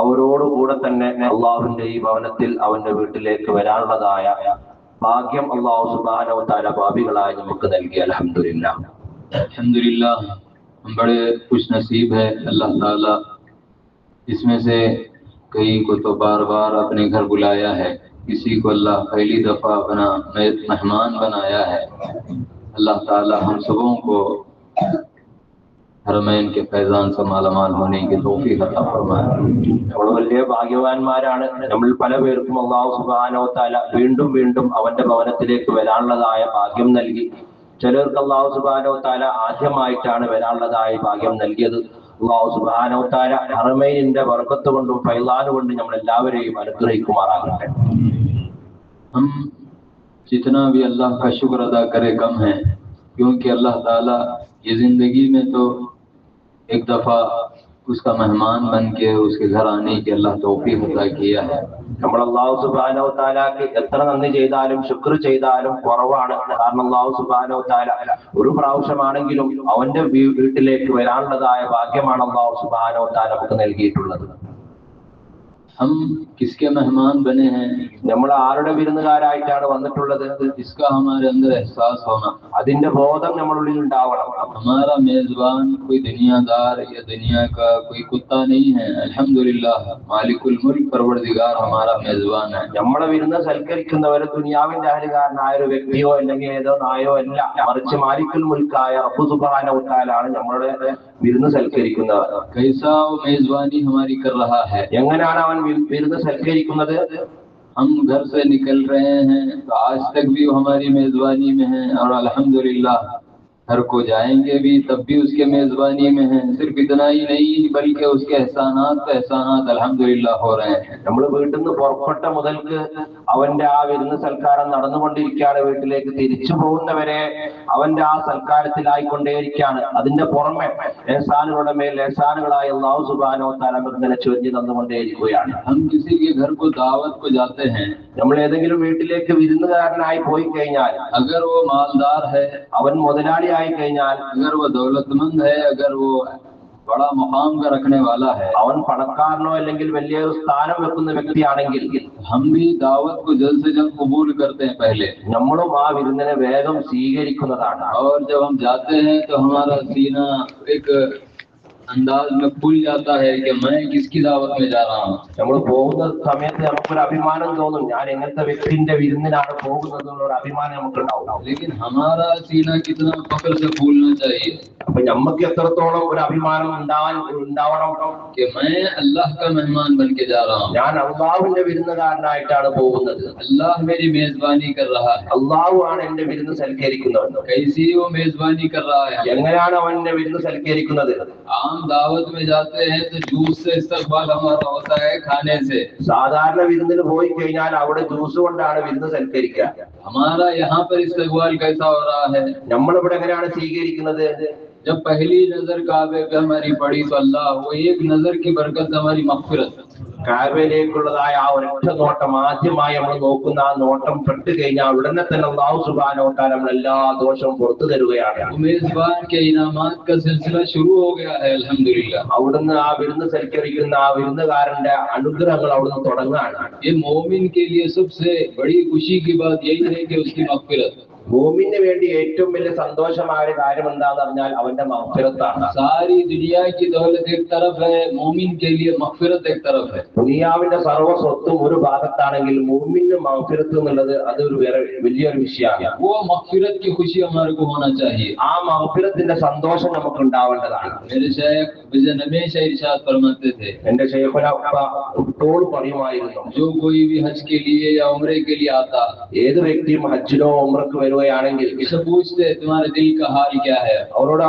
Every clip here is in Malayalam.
അവരോടുകൂടെ തന്നെ അള്ളാഹുവിന്റെ ഈ ഭവനത്തിൽ അവന്റെ വീട്ടിലേക്ക് വരാനുള്ളതായ ഭാഗ്യം അള്ളാഹു സുബാനോ താര ഭാവികളായി നമുക്ക് നൽകി. അലഹമില്ല الحمدللہ بڑے خوش نصیب ہے اللہ تعالی اس میں سے کئی کو تو بار بار اپنے گھر بلایا ہے کسی کو اللہ پہلی دفعہ بنا مہمان بنایا ہے اللہ تعالیٰ ہم سبوں کو हरमैन के फैज़ान से मालामाल होने की तोफ़ी अता फरमाए നമ്മൾ വലിയ ഭാഗ്യവാന്മാരാണ് നമ്മൾ പല പേർക്കും അള്ളാഹു സുബാനോ താല വീണ്ടും വീണ്ടും അവന്റെ ഭവനത്തിലേക്ക് വരാനുള്ളതായ ഭാഗ്യം നൽകി ചിലർക്ക് അള്ളാഹു സുബാനോ താല ആദ്യമായിട്ടാണ് വരാനുള്ളതായ ഭാഗ്യം നൽകിയത് അള്ളാഹു സുബാനോ താല ഹറമൈനിന്റെ വർക്കത്ത് കൊണ്ടും ഫൈലാന് കൊണ്ടും നമ്മൾ എല്ലാവരെയും അനുഗ്രഹിക്കുമാറാകട്ടെ हम जितना भी अल्लाह का शुक्र अदा करे कम है क्योंकि अल्लाह ताला ये जिंदगी में तो एक दफा उसका मेहमान बन के उसके घर आने की अल्लाह तौफीक अदा किया है നമ്മൾ അള്ളാഹു സുബാനോ താലാക്ക് എത്ര നന്ദി ചെയ്താലും ശുക്ർ ചെയ്താലും കുറവാണ് കാരണം അള്ളാഹു സുബാനോ താല ഒരു പ്രാവശ്യമാണെങ്കിലും അവന്റെ വീ- വീട്ടിലേക്ക് വരാനുള്ളതായ ഭാഗ്യമാണ് അള്ളാഹു സുബാനോ താല നമുക്ക് നൽകിയിട്ടുള്ളത് നമ്മൾ ആരുടെ വിരുന്നുകാരായിട്ടാണ് വന്നിട്ടുള്ളത്? അതിന്റെ ബോധം നമ്മളുള്ളിൽ ഉണ്ടാവണം. നമ്മളെ വിരുന്ന് സൽക്കരിക്കുന്നവരെ ദുനിയാവിന്റെ അഹലുകാരനായ ഒരു വ്യക്തിയോ അല്ലെങ്കിൽ ഏതോ നായോ അല്ല. മറിച്ച് മാലിക്കുൽ മുൽക്കായ റബ്ബു സുബ്ഹാനഹു വ ആണ് നമ്മളുടെ വിരുന്ന് സൽക്കരിക്കുന്ന കൈസാവ് മേസ്വാനി ഹമാരി എങ്ങനെയാണ് അവൻ വിരുന്ന് സൽക്കരിക്കുന്നത് ہم گھر سے نکل رہے ہیں تو آج تک بھی ہماری میزبانی میں ہیں اور الحمدللہ अल्हम्दुलिल्लाह घर को जाएंगे भी तब भी उसके मेजबानी में है सिर्फ इतना ही नहीं बल्कि उसके एहसानात पे एहसानात अल्हम्दुलिल्लाह हो रहे हैं നമ്മൾ വീട്ടിൽ നിന്ന് പുറപ്പെട്ട മുതൽക്ക് അവന്റെ ആ വിരുന്ന് സൽക്കാരം നടന്നുകൊണ്ടിരിക്കുകയാണ് വീട്ടിലേക്ക് തിരിച്ചു പോകുന്നവരെ അവന്റെ ആ സൽക്കാരത്തിലായിക്കൊണ്ടേയിരിക്കുകയാണ് അതിന്റെ പുറമെ ഏസാനുകളുടെ മേൽ ഏസാനുകളായി അള്ളാഹു സുബാനോ തലം ഇങ്ങനെ ചൊല്ലി തന്നുകൊണ്ടേയിരിക്കുകയാണ് हम किसी के घर को दावत को जाते हैं നമ്മൾ ഏതെങ്കിലും വീട്ടിലേക്ക് വിരുന്നുകാരനായി പോയി കഴിഞ്ഞാൽ अगर वो मालदार है അവൻ മുതലാളിയായി آئی کہ یار اگر وہ دولت مند ہے اگر وہ بڑا مقام کا رکھنے والا ہے۔ അവൻ പണക്കാരനോ അല്ലെങ്കിൽ വലിയ ഒരു സ്ഥാനം വെക്കുന്ന വ്യക്തിയാണെങ്കിൽ ہم بھی دعوت کو جلد سے جلد قبول کرتے ہیں پہلے۔ നമ്മളും ആ سیگے വേഗം സ്വീകരിക്കുന്നതാണ് اور جب ہم جاتے ہیں تو ہمارا سینہ ایک अंदाज में खुल जाता है कि मैं किसकी दावत में जा रहा हूँ നമ്മൾ പോകുന്ന സമയത്ത് നമുക്കൊരു അഭിമാനം തോന്നും ഞാൻ എങ്ങനത്തെ വ്യക്തിന്റെ വിരുന്നിനാണ് പോകുന്നത് എന്നുള്ള അഭിമാനം നമുക്ക് ഉണ്ടാവും लेकिन हमारा सीना कितना फख्र से फूलना चाहिए അപ്പൊ നമുക്ക് എത്രത്തോളം ഒരു അഭിമാനം ഉണ്ടാവാൻ ഉണ്ടാവണം कि मैं अल्लाह का मेहमान बन के जा रहा हूँ ഞാൻ അള്ളാഹുവിന്റെ വിരുന്നുകാരനായിട്ടാണ് പോകുന്നത് अल्लाह मेरी मेजबानी कर रहा है അള്ളാഹു ആണ് എന്റെ വിരുന്ന് സൽക്കരിക്കുന്നത് कैसी वो मेजबानी कर रहा है എങ്ങനെയാണ് അവന്റെ വിരുന്ന് സൽക്കരിക്കുന്നത് आम दावत में जाते हैं तो जूस से इस्तकबाल हमारा होता है खाने से സാധാരണ വിരുന്നിന് പോയി കഴിഞ്ഞാൽ അവിടെ ജ്യൂസ് കൊണ്ടാണ് വിരുന്ന് സൽക്കരിക്കുക हमारा यहाँ पर इस्तकबाल कैसा हो रहा है നമ്മളിവിടെ എങ്ങനെയാണ് സ്വീകരിക്കുന്നത് जब पहली नजर काबे पे हमारी पड़ी तो अल्लाह वो एक नजर की बरकत से हमारी मगफिरत കാബയിലേക്കുള്ളതായ ആ ഒരൊറ്റ നോട്ടം ആദ്യമായി നമ്മൾ നോക്കുന്ന ആ നോട്ടം പെട്ട് കഴിഞ്ഞാൽ ഉടനെ തന്നെ ഉള്ള സുഖാ നോട്ടാൻ നമ്മൾ എല്ലാ ദോഷവും പുറത്തു തരുകയാണ്. അവിടുന്ന് ആ വിരുന്ന് സൽക്കരിക്കുന്ന ആ വിരുന്നുകാരന്റെ അനുഗ്രഹങ്ങൾ അവിടുന്ന് തുടങ്ങുകയാണ്. ഈ മോമിൻ കെ ലിയ സബ്സെ ബഡി ഖുഷി കി ബാത് യഹി ഹൈ കി ഉസ്കി മഗ്ഫിറത് ഭൂമിന് വേണ്ടി ഏറ്റവും വലിയ സന്തോഷമായ ഒരു കാര്യം എന്താന്ന് പറഞ്ഞാൽ അവന്റെ മഹഫിറത്താണ് सारी दुनिया की दौलत एक तरफ है मोमिन के लिए मगफिरत एक तरफ है ദുനിയാവിന്റെ സർവ്വ സ്വത്തും ഒരു ഭാഗത്താണെങ്കിൽ മൂമിന് മഹഫിറത്ത് എന്നുള്ളത് അതൊരു വേറെ വലിയൊരു വിഷയമാണ് वो मगफिरत की खुशी हमारे को होना चाहिए ആ മഹഫിറത്തിന്റെ സന്തോഷം നമുക്ക് ഉണ്ടാവേണ്ടതാണ് मेरे शेख विजय हमेशा इरशाद फरमाते थे എന്റെ ഷെയ്ഖുലപ്പ തോൾ പറയുമായിരുന്നു जो कोई भी हज के लिए या उम्रे के लिए आता ഏത് വ്യക്തിയും ഹജ്ജിനോ ഉമ്രക്ക് വരുകയാണെങ്കിൽ इसे पूछते तुम्हारे दिल का हाल क्या है അവരോട്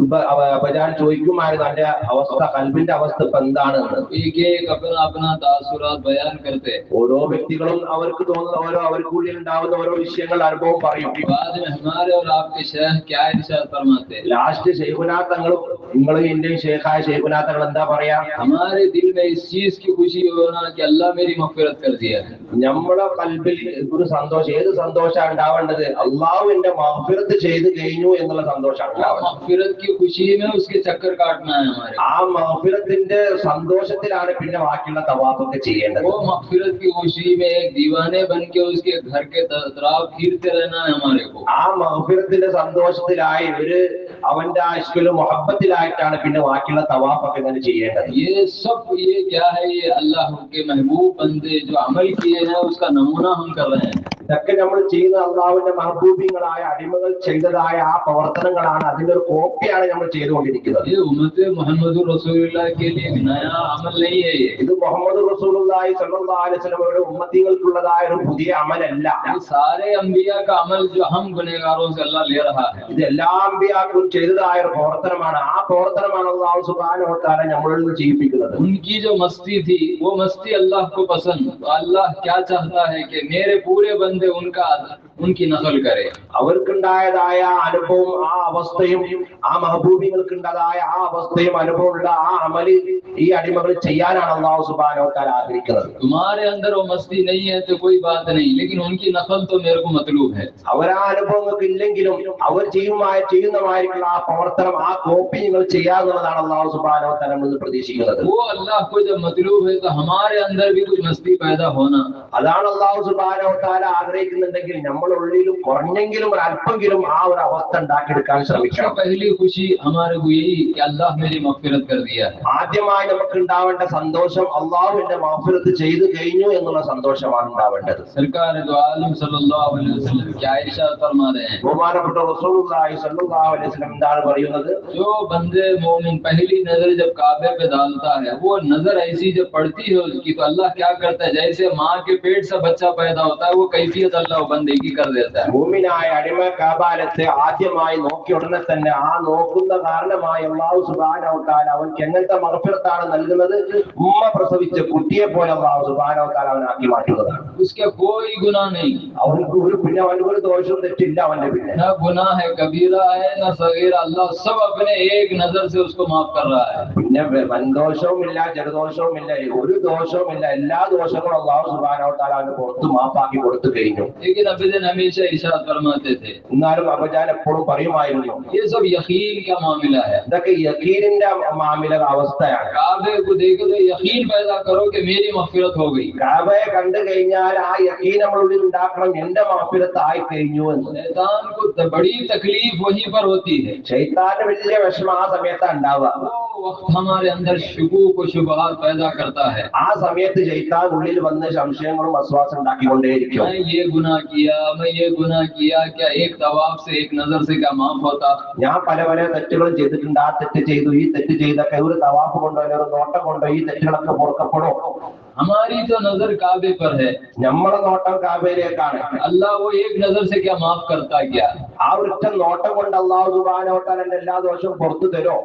ഉപ- അവ- അപജാൻ ചോദിക്കുമായിരുന്നു തന്റെ അവസ്ഥ കൽബിന്റെ അവസ്ഥ ഇപ്പൊ എന്താണെന്ന് एक एक अपना अपना तासुरात बयान करते ഓരോ വ്യക്തികളും അവർക്ക് തോന്നുന്ന ഓരോ അവർക്കുള്ളിൽ ഉണ്ടാവുന്ന ഓരോ വിഷയങ്ങൾ അനുഭവം പറയും बाद में हमारे और आपके शेख क्या इरशाद फरमाते ലാസ്റ്റ് ഷെയ്ഖുനാത്തങ്ങളും നിങ്ങൾ ഇന്ത്യൻ ഷെയ്ഖായ ഷെയ്ഖുനാത്തങ്ങൾ എന്താ പറയാ हमारे दिल में इस चीज की खुशी होना कि अल्लाह मेरी मगफिरत कर दिया है നമ്മളെ കൽബിൽ ഒരു സന്തോഷം ഏത് സന്തോഷമാണ് ഉണ്ടാവേണ്ടത് അള്ളാഹുവിന്റെ മഹഫിറത്ത് ചെയ്ത് കഴിഞ്ഞു എന്നുള്ള സന്തോഷമാണ് ഉണ്ടാവുന്നത് मगफिरत की खुशी में उसके चक्कर काटना है हमारे ആ മഹഫിറത്തിന്റെ സന്തോഷത്തിലാണ് പിന്നെ ബാക്കിയുള്ള തവാഫൊക്കെ ചെയ്യേണ്ടത് वो मगफिरत की खुशी में एक दीवाने बन के उसके घर के तरफ फिरते रहना है हमारे को ആ മഹഫിറത്തിന്റെ സന്തോഷത്തിലായി ഒരു അവന്റെ ആ ഇഷ്കിലും മൊഹബത്തിലായിട്ടാണ് പിന്നെ ബാക്കിയുള്ള തവാഫൊക്കെ ഇങ്ങനെ ചെയ്യേണ്ടത് ये सब ये क्या है ये अल्लाह के महबूब बंदे जो अमल किए हैं उसका नमूना हम कर रहे हैं ഇതൊക്കെ നമ്മൾ ചെയ്യുന്ന അള്ളാഹുവിന്റെ മഹബൂബിങ്ങളായ അടിമകൾ ചെയ്തതായ ആ പ്രവർത്തനങ്ങളാണ് അതിന്റെ ഒരു കോപ്പിയാണ് നമ്മൾ ചെയ്തുകൊണ്ടിരിക്കുന്നത് ये उम्मत मोहम्मद रसूलुल्लाह के लिए एक नया अमल नहीं है ये ഇത് മുഹമ്മദ് റസൂലുള്ളാഹി സ്വല്ലല്ലാഹു അലൈഹി വസല്ലമയുടെ ഉമ്മത്തികൾക്കുള്ളതായ ഒരു പുതിയ അമലല്ല ये सारे अंबिया का अमल जो हम गुनहगारों से अल्लाह ले रहा है ഇത് എല്ലാ അമ്പിയാക്കും ചെയ്തതായ ഒരു പ്രവർത്തനമാണ് ആ പ്രവർത്തനമാണ് അള്ളാഹു സുബ്ഹാനഹു വ തആല നമ്മളിൽ നിന്ന് ചെയ്യിപ്പിക്കുന്നത് उनकी जो मस्ती थी वो मस्ती अल्लाह को पसंद तो अल्लाह क्या चाहता है कि मेरे पूरे बंदे بندے ان کا آزاد അവർക്കുണ്ടായതായ അനുഭവം ആ അവസ്ഥയും ആ മഹബൂബികൾക്കുണ്ടതായ ആ അവസ്ഥയും അനുഭവമുള്ള ആ അമൽ ഈ അടിമകൾ ചെയ്യാനാണ് അള്ളാഹു സുബാനോക്കാൻ ആഗ്രഹിക്കുന്നത്. തുമാരെ അനുഭവങ്ങൾക്ക് ഇല്ലെങ്കിലും അവർ ചെയ്യുമായ ചെയ്യുന്നതായിട്ടുള്ള ആ പ്രവർത്തനം ആ കോപ്പി നിങ്ങൾ ചെയ്യാന്നുള്ളതാണ് അള്ളാഹു സുബാനോ തലം എന്ന് പ്രതീക്ഷിക്കുന്നത്. ഓ അല്ലാഹ് കോ അതാണ് അള്ളാഹു സുബാനോ താല ആഗ്രഹിക്കുന്നുണ്ടെങ്കിൽ നമ്മൾ ഉള്ളിലും കുറഞ്ഞെങ്കിലും ഒരു അല്പമെങ്കിലും ആ ഒരു അവസ്ഥ ഉണ്ടാക്കിയെടുക്കാൻ सबसे ശ്രമിക്കണം पहली खुशी हमारे को यही कि अल्लाह मेरी मगफिरत कर दिया है ആദ്യമായി നമുക്ക് ഉണ്ടാവേണ്ട സന്തോഷം അള്ളാഹുവിന്റെ മാഫിറത്ത് ചെയ്തു കഴിഞ്ഞു എന്നുള്ള സന്തോഷമാണ് ഉണ്ടാവേണ്ടത് सरकार दो आलम सल्लल्लाहु अलैहि वसल्लम क्या इरशाद फरमा रहे हैं ബഹുമാനപ്പെട്ട റസൂലുള്ളാഹി സ്വല്ലല്ലാഹു അലൈഹി വസല്ലം എന്താണ് പറയുന്നത് जो बंदे मोमिन पहली नजर जब काबे पे डालता है वो नजर ऐसी जब पड़ती है उसकी तो अल्लाह क्या करता है जैसे माँ के पेट से बच्चा पैदा होता है वो कैफियत अल्लाह वो बंदे की कर देता है ഭൂമിനായ അടിമ കാബാലത്തെ ആദ്യമായി നോക്കിയ ഉടനെ തന്നെ ആ നോക്കുന്ന കാരണമായി അള്ളാഹു സുബാനവത്താൽ അവൻക്ക് എങ്ങനത്തെ മഹഫിറത്താണ് നൽകുന്നത് ഉമ്മ പ്രസവിച്ച കുട്ടിയെ പോലെ അള്ളാഹു സുബാനവത്താൽ അവനാക്കി മാറ്റുന്നതാണ് उसके कोई गुनाह नहीं അവനക്ക് ഒരു പിന്നെ അവനക്ക് ഒരു ദോഷവും തെറ്റില്ല അവന്റെ പിന്നെ न गुनाह है कबीरा है न सगीरा अल्लाह सब अपने एक नजर से उसको माफ कर रहा है പിന്നെ വൻദോഷവുമില്ല ജലദോഷവുമില്ല ഒരു ദോഷവുമില്ല എല്ലാ ദോഷങ്ങളും അള്ളാഹു സുബാനവത്താൽ അവന് പുറത്ത് മാപ്പാക്കി കൊടുത്തു കഴിഞ്ഞു लेकिन अभी दिन हमेशा इरशाद फरमाते थे എന്നാലും അബജാൻ എപ്പോഴും പറയുമായിരുന്നു ये सब यकीन का मामला है ഇതൊക്കെ യക്കീനിന്റെ മാമില അവസ്ഥയാണ് काबे को देखो तो यकीन पैदा करो कि मेरी मगफिरत हो गई കാബയെ കണ്ടു കഴിഞ്ഞാൽ ആ യക്കീൻ നമ്മളുള്ളിൽ ഉണ്ടാക്കണം എന്റെ മാഫിരത്ത് ആയി കഴിഞ്ഞു എന്ന് शैतान को त- बड़ी तकलीफ वहीं पर होती है ശൈത്താന്റെ വലിയ വിഷമം ആ സമയത്ത് ഉണ്ടാവുക वो वक्त हमारे अंदर शुकूक और शुबहात पैदा करता है ആ സമയത്ത് ശൈത്താൻ ഉള്ളിൽ വന്ന് സംശയങ്ങളും അസ്വാസം ഉണ്ടാക്കിക്കൊണ്ടേയിരിക്കും मैं ये गुनाह किया मैं ये गुनाह किया क्या एक तवाब से एक नजर से क्या माफ होता ഞാൻ പല പല തെറ്റുകളും ചെയ്തിട്ടുണ്ട് ആ തെറ്റ് ചെയ്തു ഈ തെറ്റ് ചെയ്തൊക്കെ ഒരു തവാഫ് കൊണ്ടോ അല്ലെങ്കിൽ ഒരു നോട്ടം കൊണ്ടോ ഈ തെറ്റുകളൊക്കെ പൊറുക്കപ്പെടും हमारी तो नजर काबे पर है നമ്മളെ നോട്ടം കാബയിലേക്കാണ് अल्लाह वो एक नजर से क्या माफ करता क्या ആ ഒറ്റ നോട്ടം കൊണ്ട് അള്ളാഹു സുബാനോട്ടാൽ എന്റെ എല്ലാ ദോഷവും പുറത്തു തരോ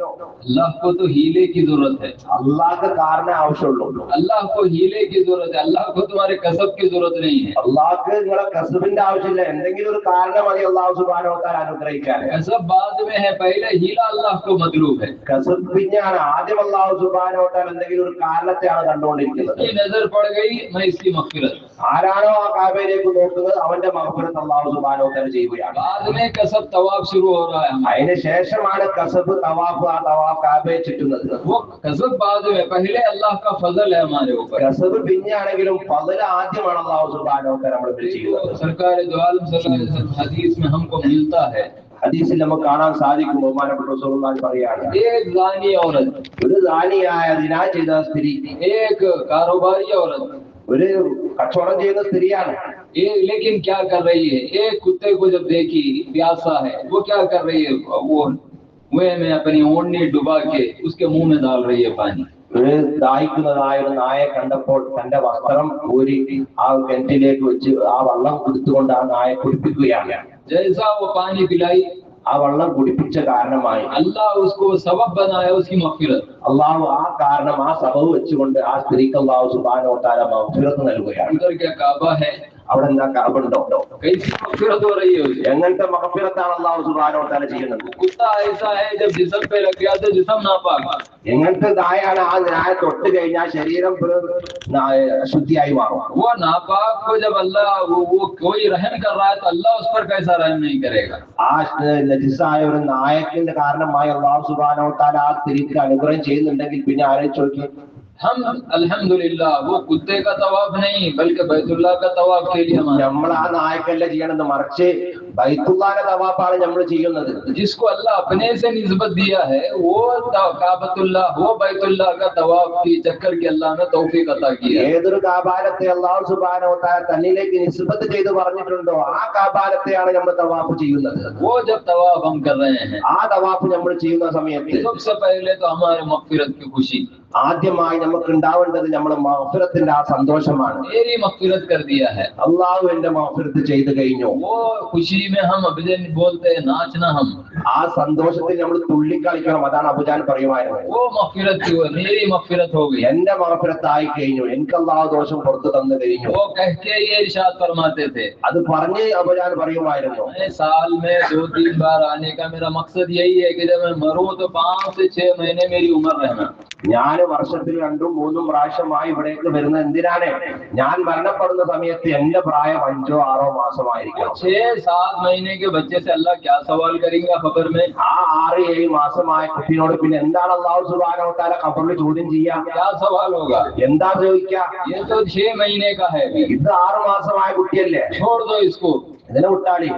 अल्लाह को तो हीले की जरूरत है അള്ളാഹ്ക്ക് കാരണം ആവശ്യമുള്ളൂ अल्लाह को हीले की जरूरत है अल्लाह को तुम्हारे कसब की जरूरत नहीं है അള്ളാഹ്ക്ക് നിങ്ങളെ കസുബിന്റെ ആവശ്യമില്ല എന്തെങ്കിലും ഒരു കാരണം മതി അള്ളാഹു സുബാനോത്താൽ അനുഗ്രഹിക്കാൻ कसब बाद में है पहले हीला अल्लाह को मतलूब है കസുബ് പിന്നെയാണ് ആദ്യം അള്ളാഹു സുബാനോത്താൽ എന്തെങ്കിലും ഒരു കാരണത്തെയാണ് കണ്ടുകൊണ്ടിരിക്കുന്നത് की नजर पड़ गई मैं इसकी मगफिरत ആരാണോ ആ കാബയിലേക്ക് നോക്കുന്നത് അവന്റെ മഹഫുരത്ത് അള്ളാഹു സുബാനോത്താൽ ചെയ്യുകയാണ് बाद में कसब तवाब शुरू हो रहा है हमारा। അതിന് ശേഷമാണ് കസബ് തവാഫ് ആ തവാഫ് കാബയെ ചുറ്റുന്നത് वो कसब बाद में पहले अल्लाह का फजल है हमारे ऊपर കസബ് പിന്നെയാണെങ്കിലും പതിൽ ആദ്യമാണ് അള്ളാഹു സുബാനോത്താൽ നമ്മൾ ചെയ്യുന്നത് सरकार दो आलम सल्लल्लाहु अलैहि वसल्लम हदीस में हमको मिलता है ഹദീസിൽ നമുക്ക് കാണാൻ സാധിക്കും ബഹുമാനപ്പെട്ട റസൂലുള്ളാഹി പറയാണ് एक जानी औरत ഒരു ദാനിയായ ദിനാ ചെയ്ത സ്ത്രീ एक कारोबारी औरत ഒരു കച്ചവടം ചെയ്യുന്ന സ്ത്രീയാണ് ये लेकिन क्या कर रही है एक कुत्ते को जब देखी प्यासा है वो क्या कर रही है वो कुएं में अपनी ओढ़नी डुबा के उसके मुंह में डाल रही है पानी ഒരു ദാഹിക്കുന്നതായ ഒരു നായെ കണ്ടപ്പോൾ തന്റെ വസ്ത്രം ഊരി ആ കിണറ്റിലേക്ക് വെച്ച് ആ വെള്ളം കുടിച്ചുകൊണ്ട് ആ നായെ കുടിപ്പിക്കുകയാണ് ജൈസാവ് പാനി പിലായി ആ വെള്ളം കുടിപ്പിച്ച കാരണമായി. അള്ളാഹു സബബനായ അള്ളാഹു ആ കാരണം ആ സബബ് വെച്ചുകൊണ്ട് ആ സ്ത്രീക്ക് അള്ളാഹു സുബാനോട്ടാല മഫിറത്ത് നൽകുകയാണ്. അവിടെ എന്താ കറവുണ്ടോ എങ്ങനത്തെ മഹപ്പിറത്താണ് അള്ളാഹു സുബാനോ ചെയ്യുന്നത്? എങ്ങനത്തെ ദായാണ് ആ ന്യായ തൊട്ട് കഴിഞ്ഞാൽ ശരീരം ശുദ്ധിയായി മാറും. ആ ഒരു നായക്കിന്റെ കാരണമായി അള്ളാഹു സുബാനോ ആ തിരിച്ച് അനുഗ്രഹം ചെയ്യുന്നുണ്ടെങ്കിൽ പിന്നെ ആലോചിച്ച് നോക്കി हम अल्हम्दुलिल्लाह वो कुत्ते का तवाफ नहीं बल्कि बैतुल्लाह का तवाफ के लिए हमारा നമ്മൾ ആ നായക്കല്ല ചെയ്യണത് മറിച്ച് ബൈത്തുള്ളാന്റെ തവാപ്പാണ് നമ്മൾ ചെയ്യുന്നത് जिसको अल्लाह अपने से निस्बत दिया है वो त- काबतुल्लाह वो बैतुल्लाह का तवाफ की चक्कर के अल्लाह ने तौफीक अता किया है ഏതൊരു കാപാലത്തെ അള്ളാഹു സുബാനോ താല തന്നിലേക്ക് നിസ്ബത്ത് ചെയ്ത് പറഞ്ഞിട്ടുണ്ടോ ആ കാപാലത്തെയാണ് നമ്മൾ തവാപ്പ് ചെയ്യുന്നത് वो जब तवाफ हम कर रहे हैं ആ തവാപ്പ് നമ്മൾ ചെയ്യുന്ന സമയത്ത് सबसे पहले तो हमारे मगफिरत की खुशी ആദ്യമായി നമുക്ക് ഉണ്ടാവേണ്ടത് നമ്മുടെ മഹഫിറത്തിന്റെ ആ സന്തോഷമാണ് मेरी मगफिरत कर दिया है അള്ളാഹു എന്റെ മഹഫിറത്ത് ചെയ്തു കഴിഞ്ഞു वो खुशी में हम अभिजन बोलते हैं नाचना हम ആ സന്തോഷത്തിൽ നമ്മൾ തുള്ളിക്കളിക്കണം അതാണ് അബുജാൻ പറയുമായിരുന്നത് वो मगफिरत की हुई मेरी मगफिरत हो गई എന്റെ മഹഫിറത്തായി കഴിഞ്ഞു എനിക്ക് അള്ളാഹു ദോഷം പുറത്തു തന്നു കഴിഞ്ഞു वो कह के ये इरशाद फरमाते थे അത് പറഞ്ഞ് അബുജാൻ പറയുമായിരുന്നു मैं साल में दो तीन बार आने का मेरा मकसद यही है कि जब मैं मरूं तो पाँच से छह महीने मेरी उम्र रहना ഞാൻ വർഷത്തിൽ രണ്ടും മൂന്നും പ്രാവശ്യമായി ഇവിടേക്ക് വരുന്ന എന്തിനാണ്? ഞാൻ മരണപ്പെടുന്ന സമയത്ത് എന്റെ പ്രായം അഞ്ചോ ആറോ മാസമായിരിക്കും. ആ ആറ് ഏഴ് മാസമായ കുട്ടിനോട് പിന്നെ എന്താണ് അള്ളാഹു സുബാനോട്ടാല ഖബറിൽ ചോദ്യം ചെയ്യാം? എന്താ ചോദിക്കുക ഇത് ആറ് മാസമായ കുട്ടിയല്ലേ? ഇതിനെ വിട്ടാളി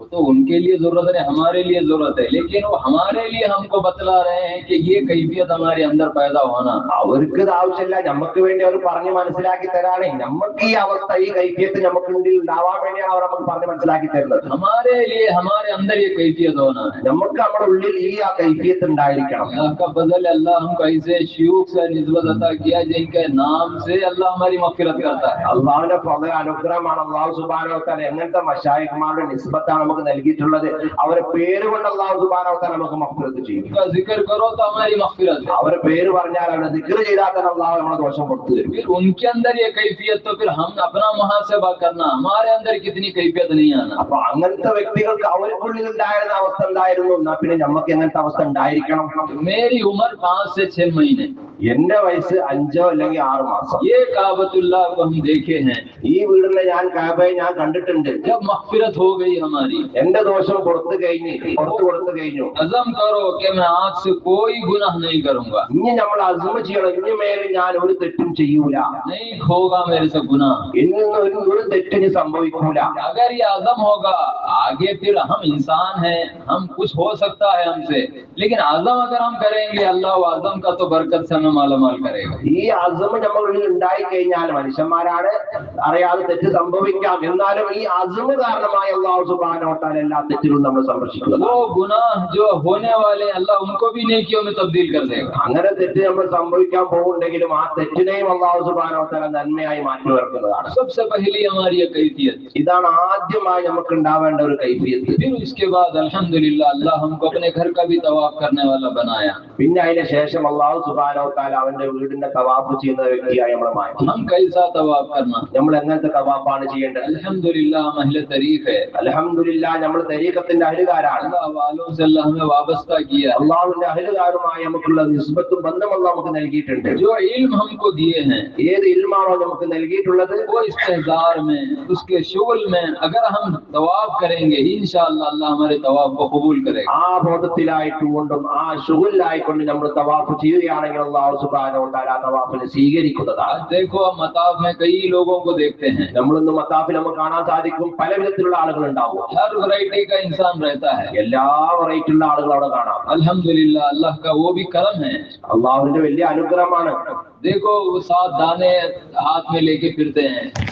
वो तो उनके लिए जरूरत है हमारे लिए जरूरत है लेकिन वो हमारे लिए हमको बतला रहे हैं कि ये कैफियत हमारे अंदर पैदा होना അവർക്ക് ഇത് ആവശ്യമില്ല നമുക്ക് വേണ്ടി അവർ പറഞ്ഞ് മനസ്സിലാക്കി തരാണ് നമുക്ക് ഈ അവസ്ഥ ഈ കൈഫിയത്ത് നമുക്ക് മുന്നിൽ ഉണ്ടാവാൻ വേണ്ടിയാണ് അവർ നമുക്ക് പറഞ്ഞ് മനസ്സിലാക്കി തരുന്നത് हमारे लिए हमारे अंदर ये कैफियत होना है നമുക്ക് നമ്മുടെ ഉള്ളിൽ ഈ ആ കൈഫിയത്ത് ഉണ്ടായിരിക്കണം अल्लाह का फजल है, अल्लाह हमको ऐसे शयूक से निस्बत अता किया जिनके नाम से अल्लाह हमारी मगफिरत करता है അള്ളാഹുവിന്റെ പല അനുഗ്രഹമാണ് അള്ളാഹു സുബാനോത്താൻ എങ്ങനത്തെ മഷായിഖ്മാരുടെ നിസ്ബത്താണ് നമുക്ക് നൽകിയിട്ടുള്ളത് അവരെ പേര് കൊണ്ട് അള്ളാഹു സുബാനോത്താൻ നമുക്ക് മഫ്രത്ത് ചെയ്യും उनका जिक्र करो तो हमारी मगफिरत है അവരെ പേര് പറഞ്ഞാൽ അവരെ ദിക്ർ ചെയ്താൽ തന്നെ അള്ളാഹു നമ്മളെ ദോഷം കൊടുത്തു തരും फिर उनके अंदर ये कैफियत तो फिर हम अपना मुहासबा करना हमारे अंदर कितनी कैफियत नहीं आना അപ്പൊ അങ്ങനത്തെ വ്യക്തികൾക്ക് അവർക്കുള്ളിൽ ഉണ്ടായിരുന്ന അവസ്ഥ ഉണ്ടായിരുന്നു എന്നാ പിന്നെ നമുക്ക് എങ്ങനത്തെ അവസ്ഥ ഉണ്ടായിരിക്കണം मेरी उम्र पाँच से छह महीने എന്റെ വയസ്സ് അഞ്ചോ അല്ലെങ്കിൽ ആറ് മാസം ये काबतुल्लाह को हम देखे हैं ഈ വീടിനെ ഞാൻ കാബയെ ഞാൻ കണ്ടിട്ടുണ്ട് जब मगफिरत हो गई हमारी എന്റെ ദോഷം പുറത്തു കഴിഞ്ഞ് പുറത്തു കൊടുത്തു കഴിഞ്ഞു अजम करो कि मैं आज से कोई गुनाह नहीं करूंगा ഇനി നമ്മൾ അസുമ ചെയ്യണം ഇനി മേലെ ഞാൻ ഒരു തെറ്റും ചെയ്യൂല नहीं होगा मेरे से गुनाह ഇനി നിന്ന് ഒരു ഒരു തെറ്റിന് സംഭവിക്കൂല अगर ये अजम होगा आगे फिर हम इंसान हैं हम कुछ हो सकता है हमसे लेकिन आजम अगर हम करेंगे अल्लाह वो आजम का तो बरकत से हमें मालामाल करेगा ഈ അസുമ നമ്മളുള്ളിൽ ഉണ്ടായി കഴിഞ്ഞാൽ മനുഷ്യന്മാരാണ് അറിയാതെ തെറ്റ് സംഭവിക്കാം എന്നാലും ഈ അസുമ കാരണമായി അള്ളാഹു നോട്ടാൽ നമ്മൾ സംരക്ഷിക്കുന്നത് അങ്ങനെ തെറ്റ് നമ്മൾ സംഭവിക്കാൻ പോകുന്നുണ്ടെങ്കിലും ആ തെറ്റിനെയും അള്ളാഹു സുബാനോട്ടാല നന്മയായി മാറ്റി വെക്കുന്നത് ഇതാണ് ആദ്യമായി നമുക്ക് ഉണ്ടാവേണ്ട ഒരു കൈഫിയത് പിന്നെ അതിന് ശേഷം അള്ളാഹു സുബാനോട്ടാല അവന്റെ വീടിന്റെ തവാപ്പ് ചെയ്യുന്ന വ്യക്തിയായി നമ്മൾ മാറ്റി. നമ്മൾ എങ്ങനത്തെ തവാപ്പാണ് ചെയ്യേണ്ടത്? അലഹമില്ല ഇല്ല നമ്മൾ തരീക്കത്തിന്റെ അഹലുകാരാണ് വാബസ്താക്കിയ അള്ളാഹുവിന്റെ അഹലുകാരുമായി നമുക്കുള്ള നിസ്ബത്തും ബന്ധമല്ല നമുക്ക് നൽകിയിട്ടുണ്ട്. ഏത് ഇൽമാണോ നമുക്ക് നൽകിയിട്ടുള്ളത്? ആ ബോധത്തിലായിട്ടുകൊണ്ടും ആ ഷുഗുലായിക്കൊണ്ട് നമ്മൾ തവാഫ് ചെയ്യുകയാണെങ്കിൽ അള്ളാഹു സുബാനോ ആ തവാഫിനെ സ്വീകരിക്കുന്നതാണ്. മതാഫ് നമ്മൾ ഇന്ന് മതാഫിൽ നമുക്ക് കാണാൻ സാധിക്കും. പല വിധത്തിലുള്ള ആളുകൾ ഉണ്ടാവും. ہر ورائٹی کا انسان رہتا ہے۔ எல்லா വെറൈറ്റിയുള്ള ആളുകളവിടെ آڑا الحمدللہ اللہ کا وہ بھی کرم ہے۔ اللہ വലിയ അനുഗ്രഹമാണ്. دیکھو وہ سات دانے ہاتھ میں لے کے پھرتے ہیں۔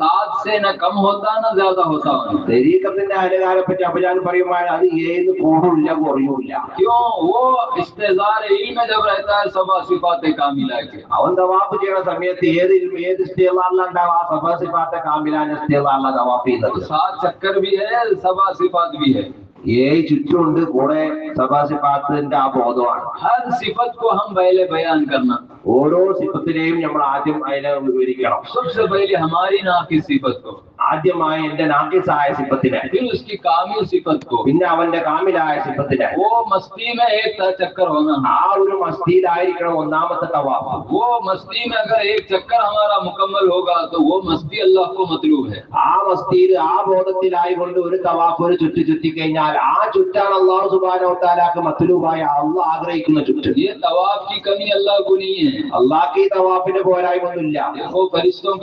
سات سے نہ کم ہوتا نہ زیادہ ہوتا تیری تحریکتنے اہل دار پچا پچان پریمان علی یہ تو کون جب اور یوں لیا کیوں؟ وہ استعزار علم میں جب رہتا ہے سبا صفات کاملہ کے۔ ہاں، اون دا واپ جڑا سمیت یہ علم یہ استعلا اللہ دا واپ سبا صفات کاملہ نے استعلا اللہ دا واپ سات چکر بھی ہے سبا صفات بھی ہے۔ ഏഴ് ചുറ്റുമുണ്ട് കൂടെ സഫാസിഫാത്തിന്റെ ആ ബോധമാണ് हर सिफत को हम पहले बयान करना ഓരോ സിഫത്തിനെയും നമ്മൾ ആദ്യം അതിനെ വിവരിക്കണം सबसे पहले हमारी नाकिस सिफत को ആദ്യമായി എന്റെ നാട്ടിൽ സഹായ സിപ്പത്തിന് പിന്നെ അവന്റെ കാമിലായ സിപ്പത്തിന് ഓ മസ്തിമേ ചക്കർ ആ ഒരു മസ്തിയിലായിരിക്കണം ഒന്നാമത്തെ തവാഫ്. ഓ മസ്തിമേ അഗർ ഏക് ചക്കർ ഹമാരാ മുക്കമ്മൽ ഹോഗാ തോ ഓ മസ്തി അല്ലാഹ്ക്കോ മത്ലൂബ്. ഹൈ ആ മസ്തിയിൽ ആ ബോധത്തിലായി കൊണ്ട് ഒരു തവാഫ് ഒരു ചുറ്റി ചുറ്റി കഴിഞ്ഞാൽ ആ ചുറ്റാണ് അള്ളാഹു സുബാനോ താലാക്ക് മത്ലൂബായ അള്ളാഹ് ആഗ്രഹിക്കുന്ന ചുറ്റ്. ഈ തവാഫ് കി കമി അല്ലാഹ്ക്കോ നീ അള്ളാഹ് ഈ തവാഫിന്റെ പോരായ്മ ഒന്നുമില്ല പരിശ്രമം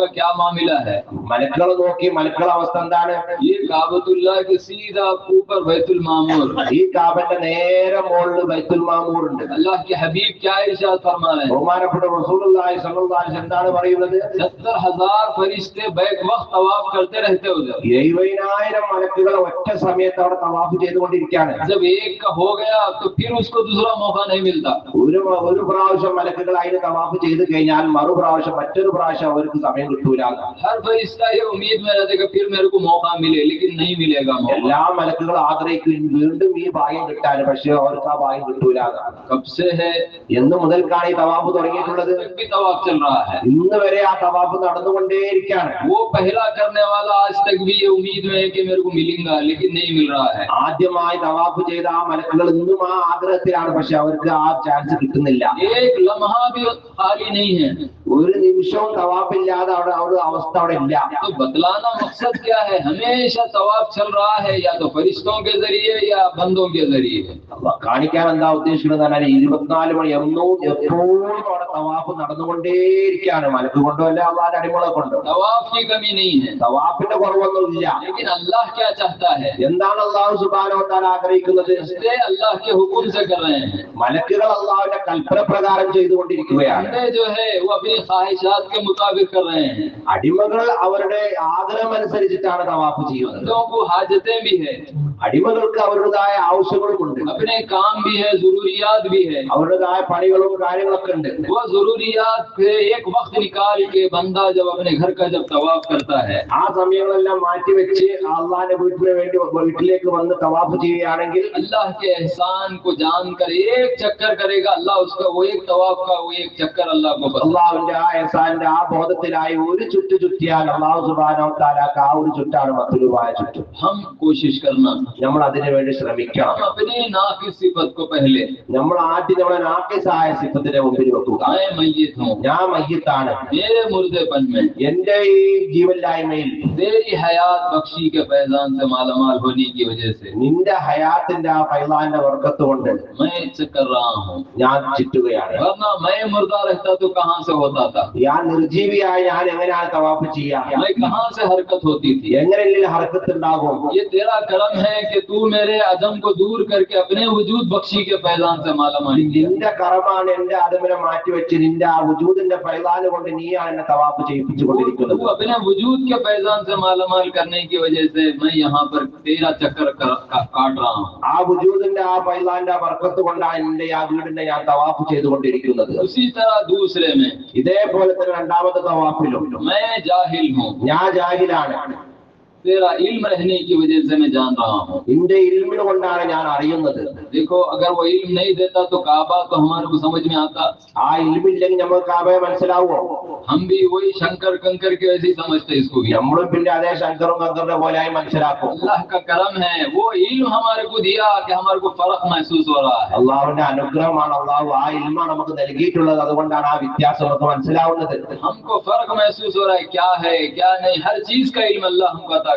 മലക്കുകൾ നോക്കി മലക്കളെ അവസ്ഥ എന്താണ് ये काबतुल्लाह के सीधा ऊपर बैतुल मामूर ഈ കാബന്റെ നേരെ മുകളിൽ ബൈത്തുൽ മാമൂർ ഉണ്ട് अल्लाह के हबीब क्या इरशाद फरमा रहे हैं ബഹുമാനപ്പെട്ട റസൂലുള്ളാഹി സ്വല്ലല്ലാഹു അലൈഹി വസല്ലം എന്താണ് പറയുന്നത് सत्तर हजार फरिश्ते बैक वक्त तवाफ करते रहते उधर എഴുപതിനായിരം മലക്കുകൾ ഒറ്റ സമയത്ത് അവിടെ തവാഫ് ചെയ്തുകൊണ്ടിരിക്കുകയാണ് जब एक का हो गया तो फिर उसको दूसरा मौका नहीं मिलता ഒരു ഒരു പ്രാവശ്യം മലക്കുകൾ അതിന് തവാഫ് ചെയ്ത് കഴിഞ്ഞാൽ മറു പ്രാവശ്യം മറ്റൊരു പ്രാവശ്യം അവർക്ക് സമയം കിട്ടൂല हर फरिश्ता ये उम्मीद में रहता है कि फिर मेरे को मौका मिले लेकिन नहीं मिलेगा मौका എല്ലാ മലക്കുകളും ആഗ്രഹിക്കും വീണ്ടും ഈ ഭാഗ്യം കിട്ടാൻ പക്ഷെ അവർക്ക് ആ ഭാഗ്യം കിട്ടൂല कब से है എന്ന് മുതൽക്കാണ് ഈ തവാഫ് തുടങ്ങിയിട്ടുള്ളത് तक भी तवाफ चल रहा है ഇന്ന് വരെ ആ തവാഫ് നടന്നുകൊണ്ടേയിരിക്കുകയാണ് वो पहला करने वाला आज तक भी ये उम्मीद में है कि मेरे को मिलेगा लेकिन नहीं मिल रहा है ആദ്യമായി തവാഫ് ചെയ്ത ആ മലക്കുകൾ ഇന്നും ആ ആഗ്രഹത്തിലാണ് പക്ഷെ അവർക്ക് ആ ചാൻസ് കിട്ടുന്നില്ല एक लम्हा भी खाली नहीं है ഒരു നിമിഷവും തവാഫില്ലാതെ അവിടെ ആ ഒരു അവസ്ഥ അവിടെ ഇല്ല तो बतलाना मकसद क्या है हमेशा तवाफ चल रहा है या तो फरिश्तों के जरिए या बंदों के जरिए അപ്പൊ കാണിക്കാൻ എന്താ ഉദ്ദേശിക്കുന്നത് പറഞ്ഞാൽ ഇരുപത്തിനാല് മണി എന്നും എപ്പോഴും അവിടെ തവാഫ് നടന്നുകൊണ്ടേയിരിക്കുകയാണ് മലക്ക് കൊണ്ടോ അല്ലെ അള്ളാന്റെ അടിമുളെ കൊണ്ടോ तवाफ की कमी नहीं है തവാഫിന്റെ കുറവൊന്നും ഇല്ല लेकिन अल्लाह क्या चाहता है എന്താണ് അള്ളാഹു സുബാനോ താൻ ആഗ്രഹിക്കുന്നത് इसलिए अल्लाह के हुक्म से कर रहे हैं മലക്കുകൾ അള്ളാഹുവിന്റെ കൽപ്പന പ്രകാരം ചെയ്തുകൊണ്ടിരിക്കുകയാണ് बंदे जो है वो अपनी خواہشات کے مطابق کر رہے ہیں لوگوں کو حاجتیں بھی ہے اپنے کام بھی ہے ضروریات بھی ہے وہ ضروریات سے ایک وقت نکال کے بندہ جب اپنے گھر کا جب طواف کرتا ہے ആ സമയങ്ങളെല്ലാം اللہ کے احسان کو جان کر ایک چکر کرے گا اللہ اس کا وہ ایک طواف کا وہ ایک چکر اللہ کو اللہ അള്ളാഹുവിന്റെ ആ എസാന്റെ ആ ബോധത്തിലായി ഒരു ചുറ്റ് ചുറ്റിയാൽ അള്ളാഹു സുബാനോ താലാക്ക് ആ ഒരു ചുറ്റാണ് മത്തുരുവായ ചുറ്റും. നമ്മൾ അതിനു വേണ്ടി ശ്രമിക്കണം. നമ്മൾ ആദ്യം നമ്മളെ നാക്കിസായ സിഫത്തിന്റെ മുമ്പിൽ വെക്കുക. ഞാൻ മയ്യത്താണ് എന്റെ ഈ ജീവല്ലായ്മയിൽ നിന്റെ ഹയാത്തിന്റെ ആ പൈതാന്റെ വർഗത്ത് കൊണ്ട് ഞാൻ ചുറ്റുകയാണ്. ഉണ്ടാക്കാം ഞാൻ നിർജീവിയായി ഞാൻ എങ്ങനെ ആ തവാഫ് میں کہاں سے حرکت ہوتی تھی؟ എങ്ങനെ ഹർക്കത്ത് ഉണ്ടാകും یہ تیرا کرم ہے کہ تُو میرے عدم کو دور کر کے اپنے وجود بخشی کے پہلان سے مالا مانی۔ നിന്റെ കർമാണ് എന്റെ അദമിനെ മാറ്റി വെച്ച് നിന്റെ ആ വജൂദിന്റെ ഫൈസാന് കൊണ്ട് നീയാണ് എന്നെ തവാഫ് ചെയ്യിപ്പിച്ചുകൊണ്ടിരിക്കുന്നത്. تو اپنے وجود کے پہلان سے مالا مال کرنے کی وجہ سے میں یہاں پر تیرا چکر کاٹ رہا ہوں۔ آ وجود اندہ آ پہلان اندہ برکت വജൂദിന്റെ ആ ഫൈസാന്റെ ബർക്കത്ത് കൊണ്ടാണ് എന്റെ ആ വീടിന്റെ ഞാൻ دیکھو ചെയ്തുകൊണ്ടിരിക്കുന്നത്. اسی طرح دوسرے میں ഇതേപോലെ തന്നെ രണ്ടാമത്തെ തവാഫിലും ഞാൻ ജാഹിലാണ്. تیرا علم رہنے کی وجہ سے میں جان رہا ہوں۔ നിന്റെ ഇൽമിന് دیکھو اگر وہ علم نہیں دیتا تو کعبہ تو ہمارے کو سمجھ میں آتا۔ ہم بھی وہی شنکر کنکر کے ویسے سمجھتے اس کو بھی۔ اللہ کا کرم ہے۔ وہ علم ہمارے کو دیا کہ ہمارے کو فرق محسوس ہو رہا ہے۔ അള്ളാഹുവിന്റെ അനുഗ്രഹമാണ് അള്ളാഹു ആ ഇൽമാണ് നമുക്ക് നൽകിയിട്ടുള്ളത്. അതുകൊണ്ടാണ് ആ വ്യത്യാസം നമുക്ക് മനസ്സിലാവുന്നത്. ہم کو فرق محسوس ہو رہا ہے کیا ہے کیا نہیں ہر چیز کا علم اللہ ہم کو عطا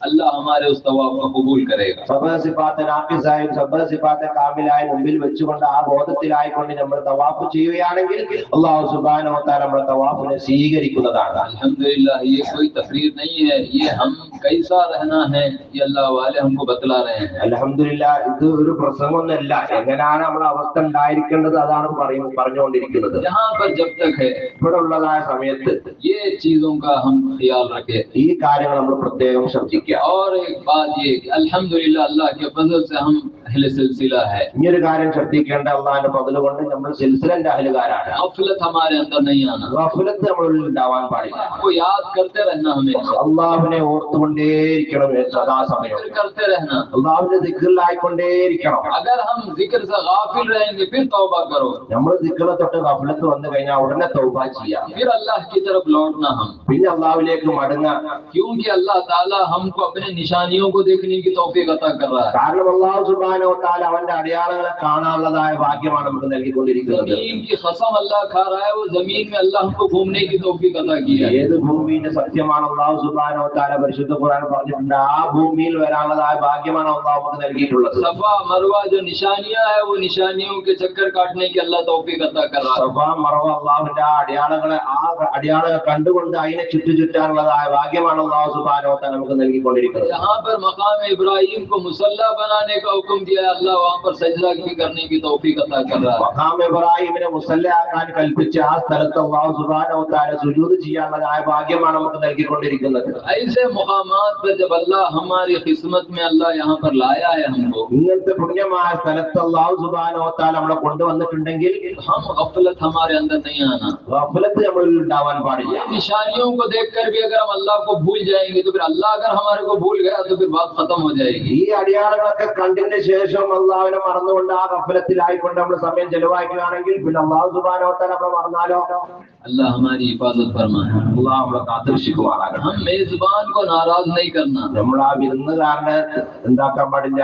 اللہ ہمارے اس طواب کو قبول کرے گا۔ سبا صفات ناقص آئے سبا صفات کامل آئے نمبل بچے کو نہ آپ عودت تلائے کو نہیں نمبر طواب چیئے ہوئے آنے گل اللہ سبحانہ وتعالی نمبر طواب نے سیگری کو ندانا الحمدللہ یہ کوئی تفریر نہیں ہے. یہ ہم کیسا رہنا ہے. یہ اللہ والے ہم کو بتلا رہے ہیں الحمدللہ تو ہر پرسمون اللہ اگر آنا ہمارا وقت اندائی رکھنے دا دانا پرنے ہونے یہاں پر جب تک ہے پھر اللہ یہ چیزوں کا ہم خیال رکھے یہ کاریوں ہم پرتے ہیں کہ اور ایک بات یہ کہ الحمدللہ اللہ کے فضل سے ہم അഹ്ല സിൽസില ഹൈ. ഈ ഒരു കാര്യം ശ്രദ്ധിക്കേണ്ട അള്ളാന്റെ പതിൽ കൊണ്ട് നമ്മൾ സിൽസിലന്റെ അഹലുകാരാണ്. ഗഫലത്ത് ഹമാരെ അന്തർ നഹീ ആന ഗഫലത്ത് നമ്മളിൽ ഉണ്ടാവാൻ പാടില്ല. അപ്പോ യാദ് കർത്തെ രഹ്ന ഹമേശ അള്ളാഹുവിനെ ഓർത്തുകൊണ്ടേയിരിക്കണം സദാ സമയം. കർത്തെ രഹ്ന അള്ളാഹുവിന്റെ ദിക്റിലായിക്കൊണ്ടേയിരിക്കണം. അഗർ ഹം ദിക്ർ സ ഗാഫിൽ രഹേംഗെ ഫിർ തൗബ കറോ. നമ്മൾ ദിക്റിനെ തൊട്ട് ഗഫലത്ത് വന്നു കഴിഞ്ഞാൽ ഉടനെ തൗബ ചെയ്യാം. ഫിർ അല്ലാഹ് കി തരഫ് ലൗടന ഹം പിന്നെ അള്ളാഹുവിലേക്ക് മടങ്ങാം. ക്യോങ്കി അല്ലാഹ് തആല ഹംകോ അപ്നെ നിശാനിയോ കോ ദേഖ്നെ കി തൗഫീഖ് അതാ കർ രഹാ കാരണം അള്ളാഹു സുബ്ഹാനഹു സുബ്ഹാനോട്ടാല അവന്റെ അടയാളങ്ങളെ കാണാനുള്ളതായ ഭാഗ്യമാണ് നമുക്ക് നൽകിക്കൊണ്ടിരിക്കുന്നത് ഏത് ഭൂമിന്റെ സത്യമാണ് അള്ളാഹു സുബ്ഹാനോട്ടാല പരിശുദ്ധ ഖുറാൻ പറഞ്ഞിട്ടുണ്ട് ആ ഭൂമിയിൽ വരാനുള്ളതായ ഭാഗ്യമാണ് അള്ളാഹു നമുക്ക് നൽകിയിട്ടുള്ളത് അടയാളങ്ങളെ ആ അടയാളങ്ങൾ കണ്ടുകൊണ്ട് അതിനെ ചുറ്റുചുറ്റാനുള്ളതായ ഭാഗ്യമാണ് അള്ളാഹു സുബ്ഹാനോട്ടാല നമുക്ക് നൽകിക്കൊണ്ടിരിക്കുന്നത് ഇബ്രാഹിം دیا ہے اللہ وہاں پر سجدہ کی کرنے کی توفیق عطا کر رہا ہے۔ مقام ابراہیم نے مصلی آکان کلپچے آس ترتہ اللہ سبحانہ و تعالی سجود جیا لگائے باگے مانو مانا دل کی کونڈی رکھ رکھا ایسے مقامات پر جب اللہ ہماری قسمت میں اللہ یہاں پر لایا ہے ہم کو نیت پڑھنیما ترتہ اللہ سبحانہ و تعالی ہمڑا کونڈ گے۔ ہم غفلت ہمارے اندر نہیں آنا۔ غفلت ہمڑا ڈاوان پاڑی جائے۔ نشانیوں کو دیکھ کر بھی اگر ہم اللہ کو بھول جائیں گے تو پھر اللہ اگر ہمارے کو بھول گیا تو پھر بات ختم ہو جائے گی۔ یہ اڑیارہ کا کنڈمنیشن ശേഷം അള്ളാഹുവിനെ മറന്നുകൊണ്ട് ആ ഗഫലത്തിലായിക്കൊണ്ട് നമ്മൾ സമയം ചെലവാക്കുകയാണെങ്കിൽ പിന്നെ അള്ളാഹു സുബാനോ താല നമ്മളെ മറന്നാലോ अल्लाह हमारी हिफाजत फरमाए അള്ളാഹു നമ്മളെ കാത്തിരക്ഷിക്കുമാറാകണം हम मेजबान को नाराज नहीं करना നമ്മൾ ആ വിരുന്നുകാരനെ എന്താക്കാൻ പാടില്ല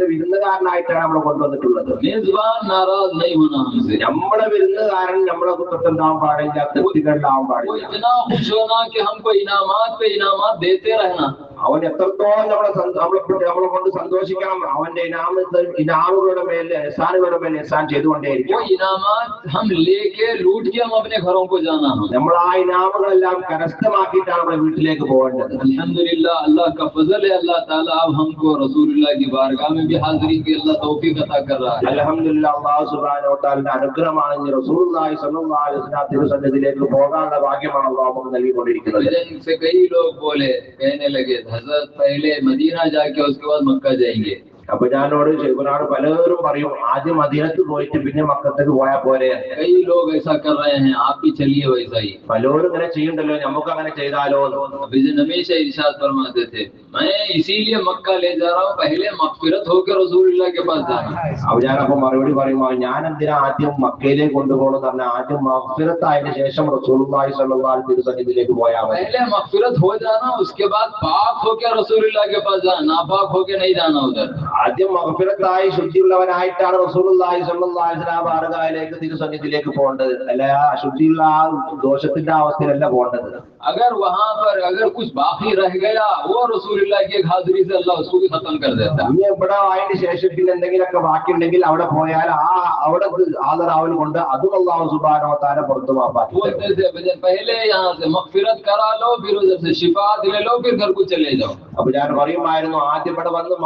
നമ്മുടെ വിരുന്നുകാരനായിട്ടാണ് അവിടെ കൊണ്ടുവന്നിട്ടുള്ളത് നമ്മുടെ വിരുന്നുകാരൻ നമ്മളെ കുറ്റത്തെന്താവാൻ പാടില്ല കുട്ടികളിലാവാൻ പാടില്ല हमको इनामात पे इनामात देते रहना അവൻ എത്രത്തോളം നമ്മളെ സന്ത- നമ്മളെ കൊണ്ട് നമ്മളെ കൊണ്ട് സന്തോഷിക്കണം അവന്റെ ഇനാമ ഇനാമുകളുടെ മേലെ എസാനുകളുടെ മേലെ എസാൻ वो ചെയ്തുകൊണ്ടേയിരിക്കും इनामात हम लेके लूट के हम अपने घरों को जाना हम നമ്മൾ ആ ഇനാമുകളെല്ലാം കരസ്ഥമാക്കിയിട്ടാണ് നമ്മുടെ വീട്ടിലേക്ക് പോകേണ്ടത് अल्हम्दुलिल्लाह अल्लाह का फजल है अल्लाह ताला अब हमको रसूलुल्लाह की बारगाह में भी हाजिरी की अल्लाह तौफीक अता कर रहा है അലഹമില്ല അള്ളാഹു സുബാനോത്താലിന്റെ അനുഗ്രഹമാണ് ഇനി റസൂലുള്ളാഹി സ്വല്ലല്ലാഹു അലൈഹി വസല്ലം തിരുസന്നിധിയിലേക്ക് പോകാനുള്ള ഭാഗ്യമാണ് അള്ളാഹു നമുക്ക് നൽകിക്കൊണ്ടിരിക്കുന്നത് वजन से कई लोग حضرت پہلے مدینہ جا کے اس کے بعد مکہ جائیں گے۔ അപ്പൊ ഞാനോട് ശൈഖുനാട് പലരും പറയും ആദ്യം മദീനത്ത് പോയിട്ട് പിന്നെ മക്കത്തേക്ക് പോയാൽ പോരെ कई लोग ऐसा कर रहे हैं आप भी चलिए वैसा ही പലരും ഇങ്ങനെ ചെയ്യണ്ടല്ലോ നമുക്ക് അങ്ങനെ ചെയ്താലോ എന്ന്. विजन हमेशा इरशाद फरमाते थे मैं इसीलिए मक्का ले जा रहा हूँ पहले मगफिरत होकर रसूलुल्लाह के पास जाना അപ്പൊ ഞാനപ്പോ മറുപടി പറയുമ്പോ ഞാൻ എന്തിനാ ആദ്യം മക്കയിലേക്ക് കൊണ്ടുപോകണമെന്ന് പറഞ്ഞാൽ ആദ്യം മഫിറത്തായതിനു ശേഷം റസൂലുള്ളാഹി സ്വല്ലല്ലാഹു അലൈഹി തിരുസന്നിധിയിലേക്ക് പോയാൽ മതി पहले मगफिरत हो जाना उसके बाद पाक होकर रसूलुल्लाह के पास जाना नापाक होकर नहीं जाना उधर ആദ്യം മഹഫിറത്തായി ശുദ്ധിയുള്ളവനായിട്ടാണ് റസൂലുള്ളാഹി സ്വല്ലല്ലാഹി അലൈഹി വസല്ലം ബാരകായിലേക്ക് തിരുസന്നിധിയിലേക്ക് പോകേണ്ടത് അല്ല ആ ശുദ്ധിയുള്ള ആ ദോഷത്തിന്റെ അവസ്ഥയിലല്ല പോകേണ്ടത് अगर वहां पर अगर कुछ बाकी रह गया वो रसूलुल्लाह की एक हाजिरी से अल्लाह उसको भी खत्म कर देता ഇനി ഇവിടെ ആയതിനു ശേഷം പിന്നെ എന്തെങ്കിലുമൊക്കെ ബാക്കിയുണ്ടെങ്കിൽ അവിടെ പോയാൽ ആ അവിടെ ഹാജരാവൽ കൊണ്ട് അതും അള്ളാഹു സുബാനോ താര പുറത്തു മാപ്പാക്കി തരും. बोलते थे भजन पहले यहाँ से मगफिरत करा लो फिर उधर से शिफा ले लो फिर घर को चले जाओ അപ്പൊ ഞാൻ പറയുമായിരുന്നു ആദ്യം ഇവിടെ വന്ന്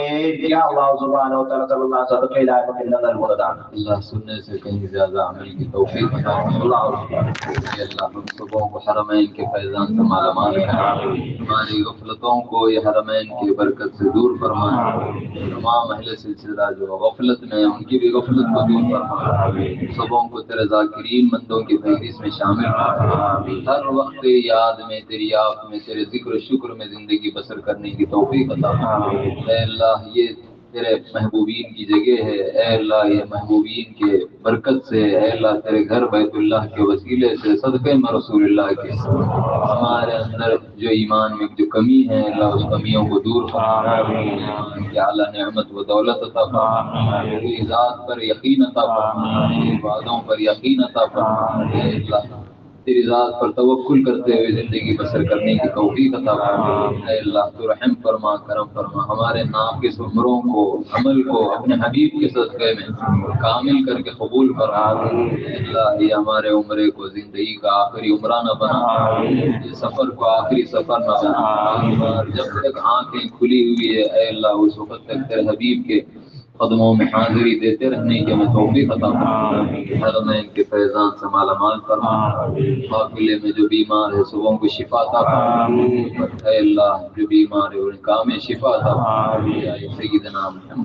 اللہ سبحانہ و تعالی صلی اللہ اللہ سننے سے کہیں زیادہ عمل کی توفیق اللہ اللہ ہم کو حرمین کے فیضان سے مالا ہماری غفلتوں کو یہ حرمین کی برکت سے دور فرمائے تمام اہل سلسلہ جو غفلت میں ان کی بھی غفلت کو دور فرمائے سبوں کو تیرے ذاکرین مندوں کی فہرست میں شامل ہر وقت یاد میں تیری آپ میں تیرے ذکر و شکر میں زندگی بسر کرنے کی توفیق عطا فرمائے اے اللہ اللہ یہ تیرے محبوبین کی جگہ ہے۔ اے اللہ، یہ محبوبین کے برکت سے اے اللہ، تیرے گھر بیت اللہ کے وسیلے سے، صدقے میں رسول اللہ کے۔ ہمارے اندر جو ایمان میں جو کمی ہے اللہ، اس کمیوں کو دور فرما کہ اعلیٰ نعمت و دولت عطا ذات پر یقین عطا فرما۔ وعدوں پر یقین عطا فرمائے اللہ تیری ذات پر توکل کرتے ہوئے زندگی بسر کرنے کی توفیق عطا فرما اے اللہ تو رحم فرما، کرم فرما۔ ہمارے نام کے عمروں کو، عمل کو، اپنے حبیب کے صدقے میں کامل کر کے قبول فرما۔ اللہ یہ ہمارے عمرے کو زندگی کا آخری عمرہ نہ بنا۔ یہ سفر کو آخری سفر نہ بنا۔ جب تک آنکھیں کھلی ہوئی ہے، اے اللہ، اس وقت تک تیرے حبیب کے قدموں میں حاضری دیتے رہنے کی ہمیں توفیق عطا فرما ان کے فیضان سے مالا مال فرما۔ قافلے میں جو بیمار ہے صبح کو شفا عطا فرما۔ اے اللہ جو بیمار ہے ان کا میں شفا عطا فرما۔ سیدنا محمد۔